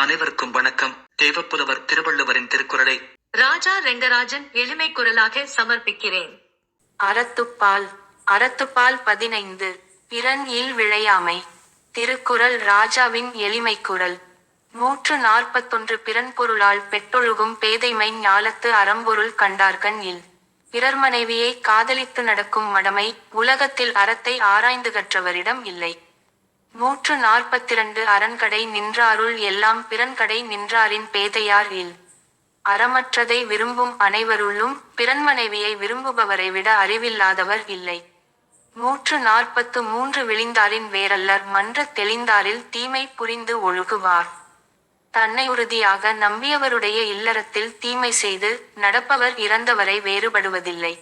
அனைவருக்கும் வணக்கம். தேவப்புலவர் திருவள்ளுவரின் திருக்குறளை ராஜா ரெங்கராஜன் எளிமை குரலாக சமர்ப்பிக்கிறேன். அறத்துப்பால் அறத்துப்பால் பதினைந்து பிறன் இல் விழையாமை. திருக்குறள் ராஜாவின் எளிமை குரல். நூற்று நாற்பத்தொன்று பிறன் பொருளால் பெற்றொழுகும் பேதைமை ஞாலத்து அறம்பொருள் கண்டார்கண் இல். பிறர் மனைவியை காதலித்து நடக்கும் மடமை உலகத்தில் அறத்தை ஆராய்ந்து கற்றவரிடம் இல்லை. நூற்று நாற்பத்திரண்டு அரண்கடை நின்றாருள் எல்லாம் பிறன்கடை நின்றாரின் பேதையார் இல். அறமற்றதை விரும்பும் அனைவருள்ளும் பிறன் மனைவியை விரும்புபவரை விட அறிவில்லாதவர் இல்லை. நூற்று நாற்பத்து மூன்று விழிந்தாரின் வேரல்லர் மன்ற தெளிந்தாரில் தீமை புரிந்து ஒழுகுவார். தன்னை உறுதியாக நம்பியவருடைய இல்லறத்தில் தீமை செய்து நடப்பவர் இறந்தவரை வேறுபடுவதில்லை.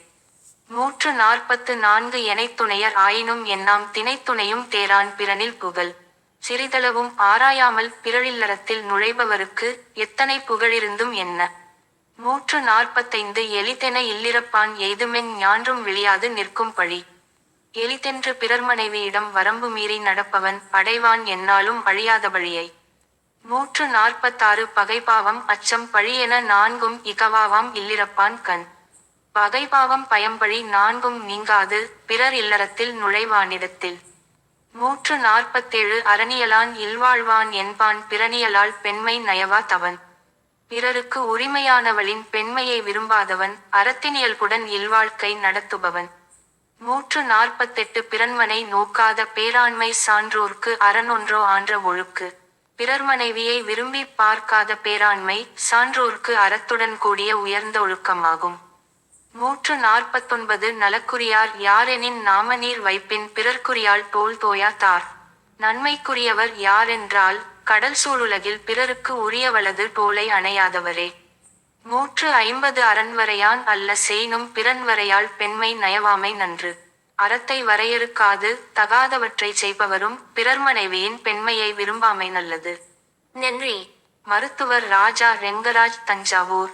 நூற்று நாற்பத்து நான்கு எனைத்துணையர் ஆயினும் எண்ணாம் திணைத்துணையும் தேரான் பிறனில் புகழ். சிறிதளவும் ஆராயாமல் பிறழில்லறத்தில் நுழைபவருக்கு எத்தனை புகழிருந்தும் என்ன? நூற்று நாற்பத்தைந்து எளிதென இல்லிரப்பான் எய்துமென் ஞான்றும் விழியாது நிற்கும் பழி. எளிதென்று பிறர் மனைவியிடம் வரம்பு மீறி நடப்பவன் அடைவான் என்னாலும் அழியாத வழியை. நூற்று நாற்பத்தாறு பகைபாவம் அச்சம் பழியென நான்கும் இகவாவாம் இல்லிரப்பான் கண். பகைபாவம் பயம்பழி நான்கும் நீங்காது பிறர் இல்லறத்தில் நுழைவானிடத்தில். நூற்று நாற்பத்தேழு அரணியலான் இல்வாழ்வான் என்பான் பிறனியலால் பெண்மை நயவா தவன். பிறருக்கு உரிமையானவளின் பெண்மையை விரும்பாதவன் அறத்தினியல்புடன் இல்வாழ்க்கை நடத்துபவன். நூற்று நாற்பத்தெட்டு பிறன்மனை நோக்காத பேராண்மை சான்றோர்க்கு அறனொன்றோ ஆன்ற ஒழுக்கு. பிறர் மனைவியை விரும்பி பார்க்காத பேராண்மை சான்றோர்க்கு அறத்துடன் கூடிய உயர்ந்த ஒழுக்கமாகும். நூற்று நாற்பத்தொன்பது நலக்குரியார் யாரெனின் நாமநீர் வைப்பின் பிறர்க்குரியால் தோல் தோயா தார் நன்மைக்குரியவர் யாரென்றால் கடல் சூழுலகில் பிறருக்கு உரியவளது தோலை அணையாதவரே. நூற்று ஐம்பது அரண்வரையான் அல்ல செய்னும் பிறன்வரையால் பெண்மை நயவாமை நன்று. அறத்தை வரையறுக்காது தகாதவற்றை செய்பவரும் பிறர் மனைவியின் பெண்மையை விரும்பாமை நல்லது. நன்றி. மருத்துவர் ராஜா ரெங்கராஜ் தஞ்சாவூர்.